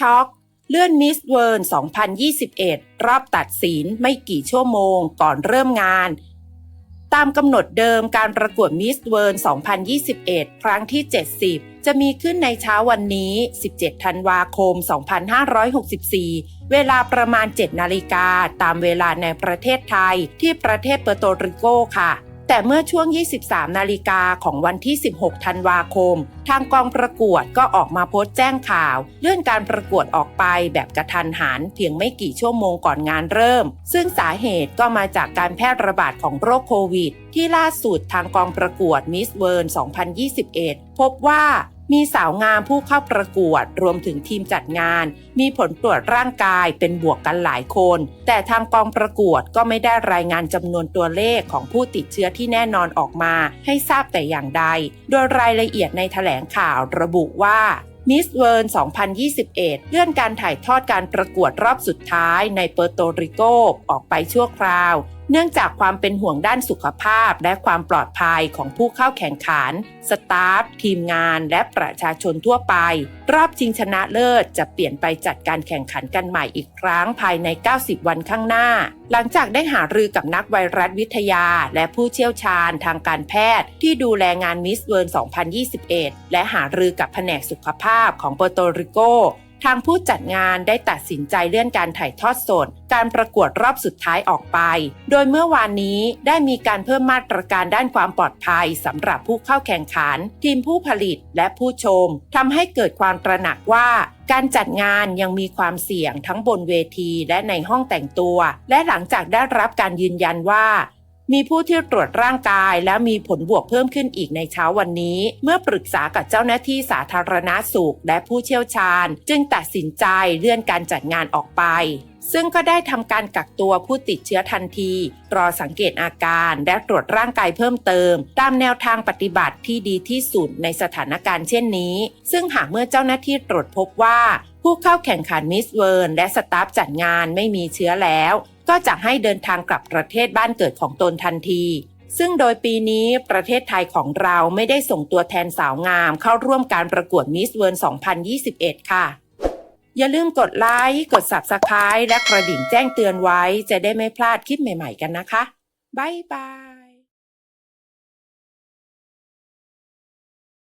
ช็อกเลื่อนมิสเวิร์น2021 รอบตัดสินไม่กี่ชั่วโมงก่อนเริ่มงาน ตามกำหนดเดิมการประกวดมิสเวิร์น2021 ครั้งที่ 70 จะมีขึ้นในเช้าวันนี้ 17 ธันวาคม 2564 เวลาประมาณ 7 นาฬิกาตามเวลาในประเทศไทยที่ประเทศเปอร์โตริโกค่ะ แต่เมื่อช่วง 23 นาฬิกาของวันที่ 16 ธันวาคม ทางกองประกวดก็ออกมาโพสต์แจ้งข่าว เลื่อนการประกวดออกไปแบบกระทันหันเพียงไม่กี่ชั่วโมงก่อนงานเริ่ม ซึ่งสาเหตุก็มาจากการแพร่ระบาดของโรคโควิด ที่ล่าสุดทางกองประกวดมิสเวิร์น 2021 พบว่า มีสาวงามผู้เข้าประกวดรวมถึงทีมจัดงาน มีผลตรวจร่างกายเป็นบวกกันหลายคน แต่ทางกองประกวดก็ไม่ได้รายงานจำนวนตัวเลขของผู้ติดเชื้อที่แน่นอนออกมา ให้ทราบแต่อย่างใด โดยรายละเอียดในแถลงข่าวระบุว่ามิสเวิร์น 2021 เลื่อนการถ่ายทอดการประกวดรอบสุดท้ายในเปอร์โตริโกออกไปชั่วคราว เนื่องจากความเป็นห่วงด้านสุขภาพและความปลอดภัยของผู้เข้าแข่งขัน สตาฟ ทีมงานและประชาชนทั่วไป รอบชิงชนะเลิศจะเปลี่ยนไปจัดการแข่งขันกันใหม่อีกครั้งภายใน 90 วันข้างหน้า หลังจากได้หารือกับนักไวรัสวิทยา และผู้เชี่ยวชาญทางการแพทย์ ที่ดูแลงานมิสเวิร์น2021 และหารือกับแผนกสุขภาพของเปอร์โตริโก ทางผู้จัดงานได้ตัดสินใจเลื่อนการถ่ายทอดสด การประกวดรอบสุดท้ายออกไป โดยเมื่อวานนี้ได้มีการเพิ่มมาตรการด้านความปลอดภัยสำหรับผู้เข้าแข่งขัน ทีมผู้ผลิตและผู้ชมทำให้เกิดความตระหนักว่าการจัดงานยังมีความเสี่ยงทั้งบนเวทีและในห้องแต่งตัว และหลังจากได้รับการยืนยันว่า มีผู้ที่ตรวจร่างกาย และมีผลบวกเพิ่มขึ้นอีกในเช้าวันนี้ เมื่อปรึกษากับเจ้าหน้าที่สาธารณาสุข และผู้เชี่ยวชาญ จึงตัดสินใจเลื่อนการจัดงานออกไป ซึ่งก็ได้ทำการกักตัวผู้ติดเชื้อทันที รอสังเกตอาการและตรวจร่างกายเพิ่มเติม ตามแนวทางปฏิบัติที่ดีที่สุดในสถานการณ์เช่นนี้ ซึ่งหากเมื่อเจ้าหน้าที่ตรวจพบว่า ผู้เข้าแข่งขันมิสเวิร์นและสตาฟจัดงานไม่มีเชื้อแล้ว ก็จะให้เดินทางกลับประเทศบ้านเกิดของตนทันที ซึ่งโดยปีนี้ประเทศไทยของเราไม่ได้ส่งตัวแทนสาวงาม เข้าร่วมการประกวดมิสเวิร์น2021 ค่ะ อย่าลืมกดไลค์ กด Subscribe และกระดิ่งแจ้งเตือนไว้ จะได้ไม่พลาดคลิปใหม่ๆกันนะคะ บ๊ายบาย